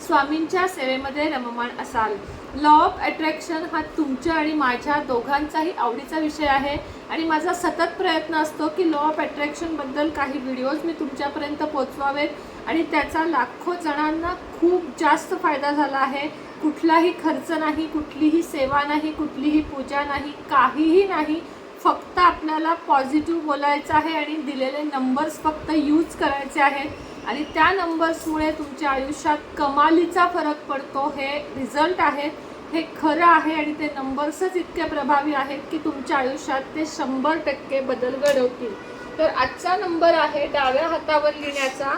स्वामींच्या सेवेमध्ये रममाण असाल. लॉ ऑफ अट्रॅक्शन हा तुमच्या आणि माझ्या दोघांचाही आवडीचा विषय आहे आणि माझा सतत प्रयत्न असतो की लॉ ऑफ अट्रॅक्शनबद्दल काही व्हिडिओज मी तुमच्यापर्यंत पोचवावेत आणि त्याचा लाखो जणांना खूप जास्त फायदा झाला आहे. कुठलाही खर्च नाही कुठलीही सेवा नाही कुठलीही पूजा नाही काहीही नाही. फक्त आपल्याला पॉझिटिव्ह बोलायचं आहे आणि दिलेले नंबर्स फक्त यूज करायचे आहेत. आणि त्या नंबर्समुळे तुमच्या आयुष्यात कमालीचा फरक पडतो. हे रिझल्ट आहेत. हे खरं आहे आणि ते नंबर्सच इतके प्रभावी आहेत की तुमच्या आयुष्यात ते शंभर टक्के बदल घडवतील. तर आजचा नंबर आहे डाव्या हातावर लिहिण्याचा.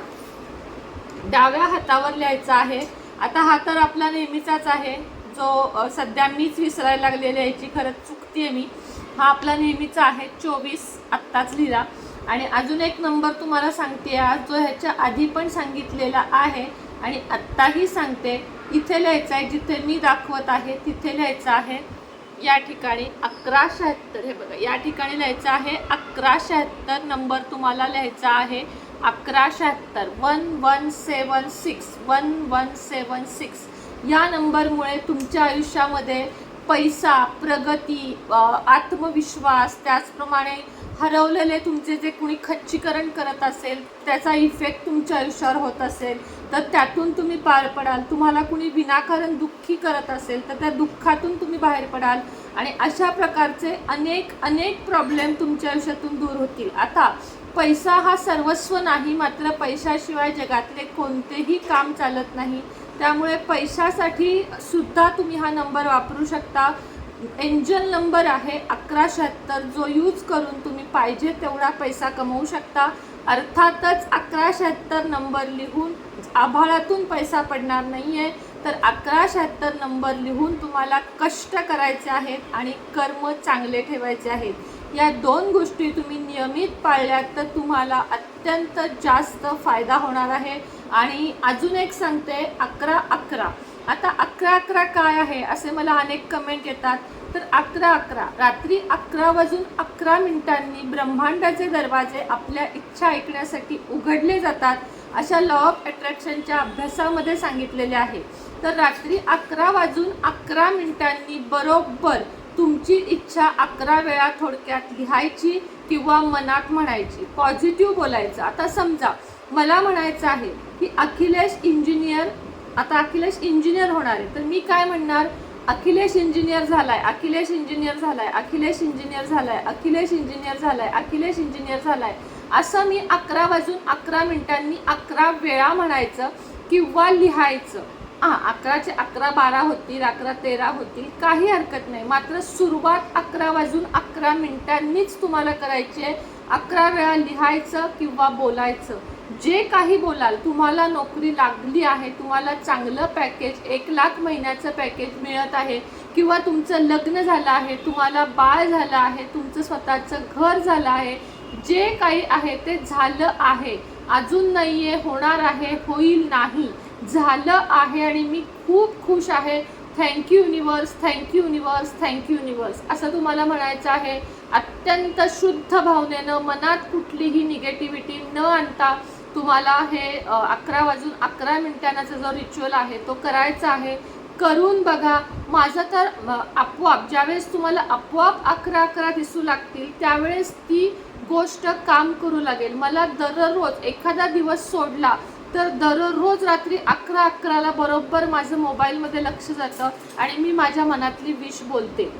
डाव्या हातावर लिहायचा आहे. आता हा तर आपला नेहमीचाच आहे. जो सध्या मीच विसरायला लागलेली आहे याची खरंच आहे मी. हा आपला नेहमीचा आहे. चोवीस आत्ताच लिहिला आणि अजून एक नंबर तुम्हाला सांगते आज जो ह्याच्या आधी पण सांगितलेला आहे आणि आत्ताही सांगते इथे लिहायचं आहे जिथे मी दाखवत आहे तिथे लिहायचं आहे या ठिकाणी अकरा शहात्तर हे बघा या ठिकाणी लिहायचं आहे अकरा शहात्तर नंबर तुम्हाला लिहायचा आहे अकरा शहात्तर one one seven six one one seven six. या नंबरमुळे तुमच्या आयुष्यामध्ये पैसा प्रगती आत्मविश्वास त्याचप्रमाणे हरवलेले तुमचे जे कुणी खच्चीकरण करत असेल त्याचा इफेक्ट तुमच्या आयुष्यावर होत असेल. तर त्यातून तुम्ही पार पडाल. तुम्हाला कुणी विनाकारण दुःखी करत असेल तर त्या दुःखातून तुम्ही बाहेर पडाल. आणि अशा प्रकारचे अनेक अनेक प्रॉब्लेम तुमच्या आयुष्यातून दूर होतील. आता पैसा हा सर्वस्व नाही मात्र पैशाशिवाय जगातले कोणतेही काम चालत नाही. त्यामुळे पैशासाठी सुद्धा तुम्ही हा नंबर वापरू शकता. एंजल नंबर आहे अकरा शहात्तर. जो यूज करून तुम्ही पाहिजे तेवढा पैसा कमवू शकता. अर्थातच अकरा शहात्तर नंबर लिहून आभाळातून पैसा पडणार नाही आहे तर अकरा शहात्तर नंबर लिहून तुम्हाला कष्ट करायचे आहेत आणि कर्म चांगले ठेवायचे आहेत. या दोन गोष्टी तुम्ही नियमित पाळल्यात तर तुम्हाला अत्यंत जास्त फायदा होणार आहे. आणि अजून एक सांगते अकरा अकरा. आता अकरा अकरा काय आहे असे मला अनेक कमेंट येतात. तर अकरा अकरा. रात्री अकरा वाजून अकरा मिनिटांनी ब्रह्मांडाचे दरवाजे आपल्या इच्छा ऐकण्यासाठी उघडले जातात अशा लॉ ऑफ अट्रॅक्शनच्या अभ्यासामध्ये सांगितलेले आहे. तर रात्री अकरा वाजून अकरा मिनिटांनी बरोबर तुमची इच्छा अकरा वेळा थोडक्यात लिहायची किंवा मनात म्हणायची. पॉझिटिव्ह बोलायचं. आता समजा मला म्हणायचं आहे की अखिलेश इंजिनियर आता अखिलेश इंजिनियर होणार आहे. तर मी काय म्हणणार? अखिलेश इंजिनियर झालाय अखिलेश इंजिनियर झालाय अखिलेश इंजिनियर झालाय अखिलेश इंजिनियर झालाय अखिलेश इंजिनियर झालाय. असं मी अकरा वाजून अकरा मिनिटांनी अकरा वेळा म्हणायचं किंवा लिहायचं. हां अकराचे अकरा बारा होतील अकरा तेरा होतील काही हरकत नाही. मात्र सुरुवात अकरा वाजून अकरा मिनिटांनीच तुम्हाला करायची आहे. अकरा वेळा लिहायचं किंवा बोलायचं. जे काही बोलाल तुम्हाला नोकरी लागली आहे तुम्हाला चांगलं पॅकेज एक लाख महिन्याचं पॅकेज मिळत आहे किंवा तुमचं लग्न झालं आहे तुम्हाला बाळ झालं आहे तुमचं स्वतःचं घर झालं आहे जे काही आहे ते झालं आहे. अजून नाही आहे होणार आहे होईल नाही. झालं आहे आणि मी खूप खुश आहे. Thank you universe thank you universe thank you universe असं तुम्हाला म्हणायचं आहे. अत्यंत शुद्ध भावनेनं मनात कुठलीही निगेटिव्हिटी न आणता तुम्हाला हे अकरा वाजून अकरा मिनिटांचा जो रिच्युअल आहे तो करायचा आहे. करून बघा. माझं तर आपोआप ज्यावेळेस तुम्हाला आपोआप अकरा अकरा दिसू लागतील त्यावेळेस ती गोष्ट काम करू लागेल. मला दररोज एखादा दिवस सोडला तर दररोज रात्री अकरा अकराला बरोबर माझं मोबाईलमध्ये लक्ष जातं आणि मी माझ्या मनातली विश बोलते.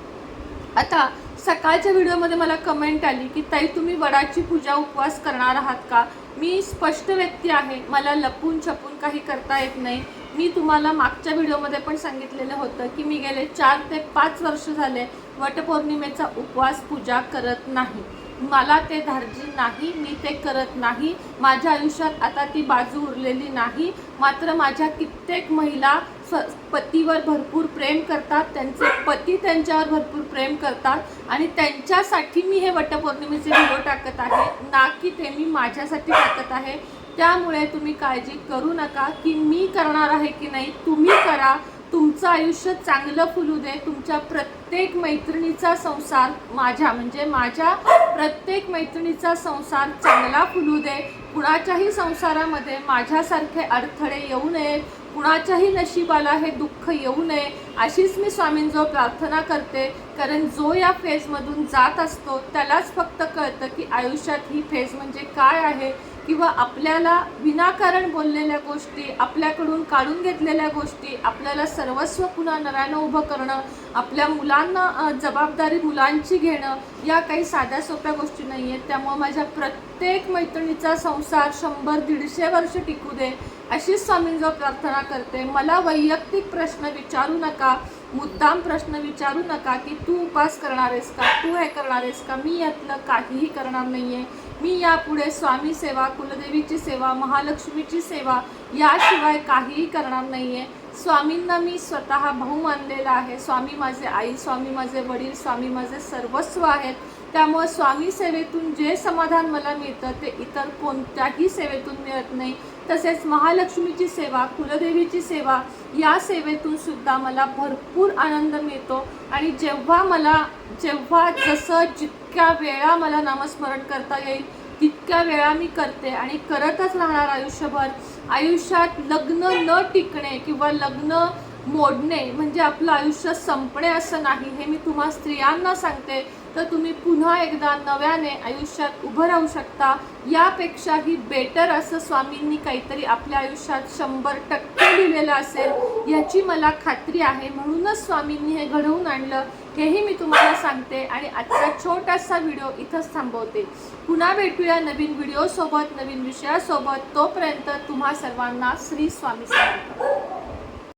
आता सकाळच्या व्हिडिओमध्ये मला कमेंट आली की ताई तुम्ही वडाची पूजा उपवास करणार आहात का? मी स्पष्ट व्यक्ती आहे. मला लपून छपून काही करता येत नाही. मी तुम्हाला मागच्या व्हिडिओमध्ये पण सांगितलेलं होतं की मी गेले चार ते पाच वर्ष झाले वटपौर्णिमेचा उपवास पूजा करत नाही. मला ते धाडजी नाही मी ते करत नाही. माझ्या आयुष्यात आता ती बाजू उरलेली नाही. मात्र माझ्या कित्येक महिला स पतीवर भरपूर प्रेम करतात. त्यांचे पती त्यांच्यावर भरपूर प्रेम करतात. आणि त्यांच्यासाठी मी हे वटपौर्णिमेचे व्हिडिओ टाकत आहे. ना की ते मी माझ्यासाठी टाकत आहे. त्यामुळे तुम्ही काळजी करू नका की मी करणार आहे की नाही. तुम्ही करा. तुमचं आयुष्य चांगलं फुलू दे. तुमच्या प्रत्येक मैत्रिणीचा संसार माझ्या म्हणजे माझ्या प्रत्येक मैत्रिणीचा संसार चांगला फुलू दे. कुणाच्याही संसारामध्ये माझ्यासारखे अडथळे येऊ नये. कुणाच्याही नशिबाला हे दुःख येऊ नये. अशीच मी स्वामींजवळ प्रार्थना करते. कारण जो या फेजमधून जात असतो त्यालाच फक्त कळतं की आयुष्यात ही फेज म्हणजे काय आहे. किंवा आपल्याला विनाकारण बोललेल्या गोष्टी आपल्याकडून काढून घेतलेल्या गोष्टी आपल्याला सर्वस्व पुन्हा नव्यानं उभं करणं आपल्या मुलांना जबाबदारी मुलांची घेणं या काही साध्या सोप्या गोष्टी नाही आहेत त्यामुळे माझ्या प्रत्येक मैत्रिणीचा संसार शंभर दीडशे वर्ष टिकू दे अशीच स्वामींजवळ प्रार्थना करते. मला वैयक्तिक प्रश्न विचारू नका मुद्दाम प्रश्न विचारू नका की तू उपास करणार आहेस का तू हे करणार आहेस का मी यातलं काहीही करणार नाही आहे मी यापुढे स्वामी सेवा कुलदेवीची सेवा महालक्ष्मीची सेवा याशिवाय काहीही करणार नाही आहे स्वामींना मी स्वतः भाऊ मानलेला आहे. स्वामी माझे आई स्वामी माझे वडील स्वामी माझे सर्वस्व आहेत. त्यामुळे स्वामी सेवेतून जे समाधान मला मिळतं ते इतर कोणत्याही सेवेतून मिळत नाही. तसेच महालक्ष्मीची सेवा कुलदेवीची सेवा या सेवेतून सुद्धा मला भरपूर आनंद मिळतो. आणि जेव्हा मला जेव्हा जसं जितक्या वेळा मला नामस्मरण करता येईल तितक्या वेळा मी करते. आणि करतच राहणार आयुष्यभर. आयुष्यात लग्न न टिकणे किंवा लग्न मोडणे म्हणजे आपलं आयुष्य संपणे असं नाही. हे मी तुम्हा स्त्रियांना सांगते. तर तुम्ही पुन्हा एकदा नव्याने आयुष्यात उभं राहू शकता. यापेक्षाही बेटर असं स्वामींनी काहीतरी आपल्या आयुष्यात शंभर टक्के लिहिलेलं असेल याची मला खात्री आहे. म्हणूनच स्वामींनी हे घडवून आणलं. हेही मी तुम्हाला सांगते आणि आजचा छोटासा व्हिडिओ इथंच थांबवते. पुन्हा भेटूया नवीन व्हिडिओसोबत नवीन विषयासोबत. तोपर्यंत तुम्हा सर्वांना श्री स्वामी सांगतो